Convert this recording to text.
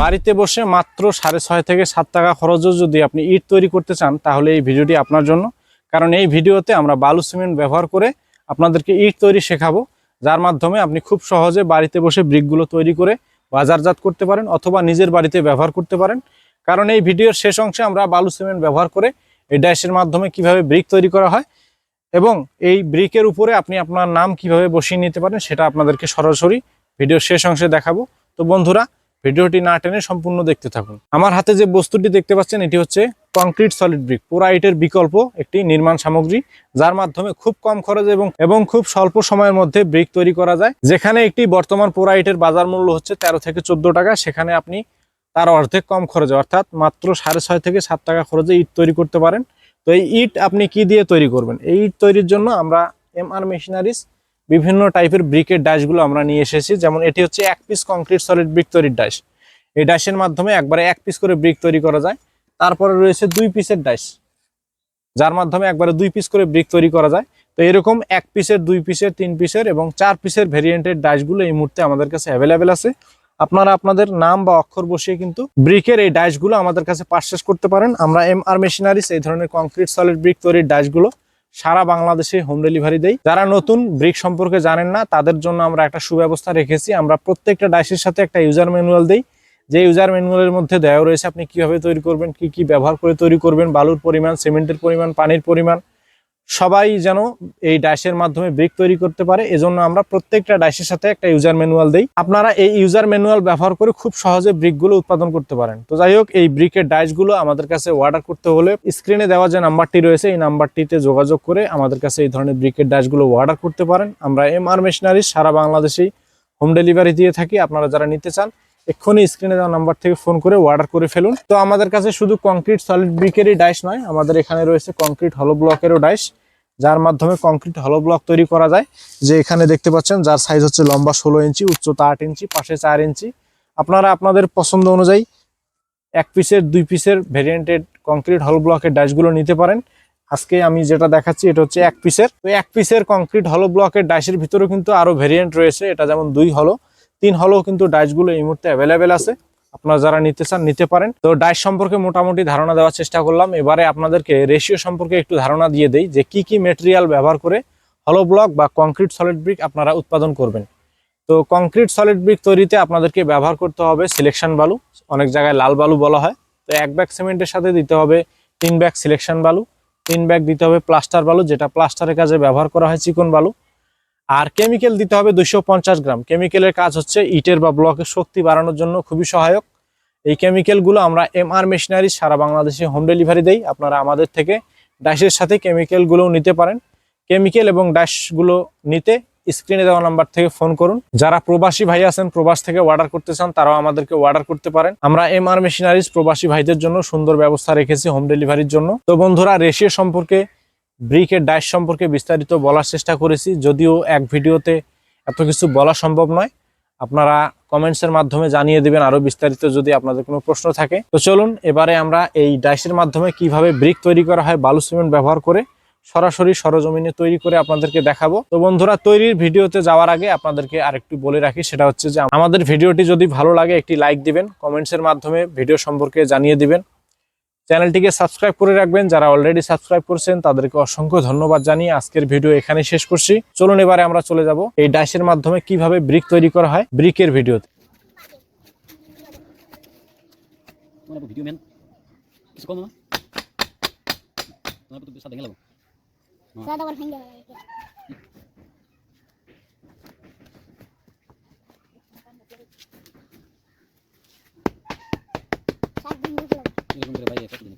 বাড়িতে বসে মাত্র সাড়ে ছয় থেকে সাত টাকা খরচও যদি আপনি ইট তৈরি করতে চান, তাহলে এই ভিডিওটি আপনার জন্য। কারণ এই ভিডিওতে আমরা বালু সিমেন্ট ব্যবহার করে আপনাদেরকে ইট তৈরি শেখাবো, যার মাধ্যমে আপনি খুব সহজে বাড়িতে বসে ব্রিকগুলো তৈরি করে বাজারজাত করতে পারেন অথবা নিজের বাড়িতে ব্যবহার করতে পারেন। কারণ এই ভিডিওর শেষ অংশে আমরা বালু সিমেন্ট ব্যবহার করে এই ড্যাশের মাধ্যমে কীভাবে ব্রিক তৈরি করা হয় এবং এই ব্রিকের উপরে আপনি আপনার নাম কীভাবে বসিয়ে নিতে পারেন, সেটা আপনাদেরকে সরাসরি ভিডিওর শেষ অংশে দেখাবো। তো বন্ধুরা ভিডিওটি না টেনে সম্পূর্ণ দেখতে থাকুন। আমার হাতে যে বস্তুটি দেখতে পাচ্ছেন, এটি হচ্ছে কংক্রিট সলিড ব্রিক পোরাইটের বিকল্প একটি নির্মাণ সামগ্রী, যার মাধ্যমে খুব কম খরচ এবং এবং খুব স্বল্প সময়ের মধ্যে ব্রিক তৈরি করা যায়। যেখানে একটি বর্তমান পোরাইটের বাজার মূল্য হচ্ছে তেরো থেকে চোদ্দ টাকা, সেখানে আপনি তার অর্ধেক কম খরচে, অর্থাৎ মাত্র সাড়ে ছয় থেকে সাত টাকা খরচে ইট তৈরি করতে পারেন। তো এই ইট আপনি কি দিয়ে তৈরি করবেন? এই ইট তৈরির জন্য আমরা এম আর মেশিনারিজ বিভিন্ন টাইপের ব্রিকের ডাইসগুলো আমরা নিয়ে এসেছি। যেমন এটি হচ্ছে এক পিস কংক্রিট সলিড ব্রিক তৈরির ডাইস এই ডাইসের মাধ্যমে একবারে এক পিস করে ব্রিক তৈরি করা যায়। তারপরে রয়েছে দুই পিসের ডাইস যার মাধ্যমে একবারে দুই পিস করে ব্রিক তৈরি করা যায়। তো এরকম এক পিসের, দুই পিসের, তিন পিসের এবং চার পিসের ভেরিয়েন্টের ডাইসগুলো এই মুহূর্তে আমাদের কাছে অ্যাভেলেবেল আছে। আপনারা আপনাদের নাম বা অক্ষর বসিয়ে কিন্তু ব্রিকের এই ডাইসগুলো আমাদের কাছে পারচেস করতে পারেন। আমরা এম আর মেশিনারিস এই ধরনের কংক্রিট সলিড ব্রিক তৈরির ডাইসগুলো সারা বাংলাদেশে হোম ডেলিভারি দেই। যারা নতুন ব্রিক সম্পর্কে জানেন না, তাদের জন্য আমরা একটা সুব্যবস্থা রেখেছি। আমরা প্রত্যেকটা ডাইসের সাথে একটা ইউজার ম্যানুয়াল দেই। যে ইউজার ম্যানুয়ালের মধ্যে দেওয়া রয়েছে, আপনি কীভাবে তৈরি করবেন, কি কি ব্যবহার করে তৈরি করবেন, বালুর পরিমাণ সিমেন্টের পরিমাণ, পানির পরিমাণ। সবাই যেন এই ডাইসের মাধ্যমে ব্রিক তৈরি করতে পারে, এজন্য আমরা প্রত্যেকটা ডাইসের সাথে একটা ইউজার ম্যানুয়াল দেই। আপনারা এই ইউজার ম্যানুয়াল ব্যবহার করে খুব সহজে ব্রিকগুলো উৎপাদন করতে পারেন। তো যাই হোক, এই ব্রিকের ডাইসগুলো আমাদের কাছে অর্ডার করতে হলে স্ক্রিনে দেওয়া যে নাম্বারটি রয়েছে, এই নাম্বারটিতে যোগাযোগ করে আমাদের কাছে এই ধরনের ব্রিকের ডাইসগুলো অর্ডার করতে পারেন। আমরা এম আর মেশিনারি সারা বাংলাদেশেই হোম ডেলিভারি দিয়ে থাকি। আপনারা যারা নিতে চান এক্ষুনি স্ক্রিনে দেওয়া নাম্বার থেকে ফোন করে অর্ডার করে ফেলুন। তো আমাদের কাছে শুধু কংক্রিট সলিড ব্রিকেরই ডাইস নয়, আমাদের এখানে রয়েছে কংক্রিট হলো ব্লকেরও ডাইস যার মাধ্যমে কংক্রিট হলো ব্লক তৈরি করা যায়। যে এখানে দেখতে পাচ্ছেন, যার সাইজ হচ্ছে লম্বা ষোলো ইঞ্চি, উচ্চতা আট ইঞ্চি, পাশে চার ইঞ্চি। আপনারা আপনাদের পছন্দ অনুযায়ী এক পিসের দুই পিসের ভেরিয়েন্টেড কংক্রিট হল ব্লকের ডাইসগুলো নিতে পারেন। আজকে আমি যেটা দেখাচ্ছি, এটা হচ্ছে এক পিসের তো এক পিসের কংক্রিট হলো ব্লকের ডাইসের ভিতরেও কিন্তু আরও ভেরিয়েন্ট রয়েছে, এটা যেমন দুই হলো তিন হলো কিন্তু ডাইসগুলো এই মুহূর্তে অ্যাভেলেবেল আছে। আপনারা যারা নিতে চান, নিতে পারেন। তো ডাইস সম্পর্কে মোটামুটি ধারণা দেওয়ার চেষ্টা করলাম। এবারে আপনাদেরকে রেশিও সম্পর্কে একটু ধারণা দিয়ে দেই যে কি কি মেটেরিয়াল ব্যবহার করে হলো ব্লক বা কংক্রিট সলিড ব্রিক আপনারা উৎপাদন করবেন। তো কংক্রিট সলিড ব্রিক তৈরিতে আপনাদেরকে ব্যবহার করতে হবে সিলেকশন বালু, অনেক জায়গায় লাল বালু বলা হয়। তো এক ব্যাগ সিমেন্টের সাথে দিতে হবে তিন ব্যাগ সিলেকশন বালু, তিন ব্যাগ দিতে হবে প্লাস্টার বালু, যেটা প্লাস্টারের কাজে ব্যবহার করা হয় চিকন বালু। আর কেমিক্যাল দিতে হবে দুইশো পঞ্চাশ গ্রাম। কেমিক্যালের কাজ হচ্ছে ইটের বা ব্লকের শক্তি বাড়ানোর জন্য খুবই সহায়ক। এই কেমিক্যালগুলো আমরা এম আর মেশিনারি সারা বাংলাদেশে হোম ডেলিভারি দেই। আপনারা আমাদের থেকে ডাইসের সাথে কেমিক্যালগুলোও নিতে পারেন। কেমিক্যাল এবং ডাইসগুলো নিতে স্ক্রিনে দেওয়া নাম্বার থেকে ফোন করুন। যারা প্রবাসী ভাই আছেন, প্রবাস থেকে অর্ডার করতে চান, তারাও আমাদেরকে অর্ডার করতে পারেন। আমরা এম আর মেশিনারিজ প্রবাসী ভাইদের জন্য সুন্দর ব্যবস্থা রেখেছি হোম ডেলিভারির জন্য। তো বন্ধুরা, রেশিও সম্পর্কে ব্রিকের ডাইস সম্পর্কে বিস্তারিত বলার চেষ্টা করেছি, যদিও এক ভিডিওতে এত কিছু বলা সম্ভব নয়। আপনারা কমেন্টসের মাধ্যমে জানিয়ে দেবেন আরও বিস্তারিত যদি আপনাদের কোনো প্রশ্ন থাকে। তো চলুন, এবারে আমরা এই ডাইসের মাধ্যমে কীভাবে ব্রিক তৈরি করা হয়, বালু সিমেন্ট ব্যবহার করে সরাসরি সরজমিনে তৈরি করে আপনাদেরকে দেখাবো। তো বন্ধুরা, তৈরির ভিডিওতে যাওয়ার আগে আপনাদেরকে আরেকটু বলে রাখি, সেটা হচ্ছে যে আমাদের ভিডিওটি যদি ভালো লাগে, একটি লাইক দিবেন কমেন্টসের মাধ্যমে ভিডিও সম্পর্কে জানিয়ে দিবেন। চ্যানেলটিকে সাবস্ক্রাইব করে রাখবেন। যারা অলরেডি সাবস্ক্রাইব করছেন তাদেরকে অসংখ্য ধন্যবাদ জানিয়ে আজকের ভিডিও এখানে শেষ করছি। চলুন এবারে আমরা চলে যাব এই ডাইসের মাধ্যমে কীভাবে ব্রিক তৈরি করা হয় ব্রিকের ভিডিওতে। ভিডিও ম্যান কিছু কম না? তোমার তো সাথে গেলাম Sada war hängen. Sad bin এরকম করে বাইরে কত দিন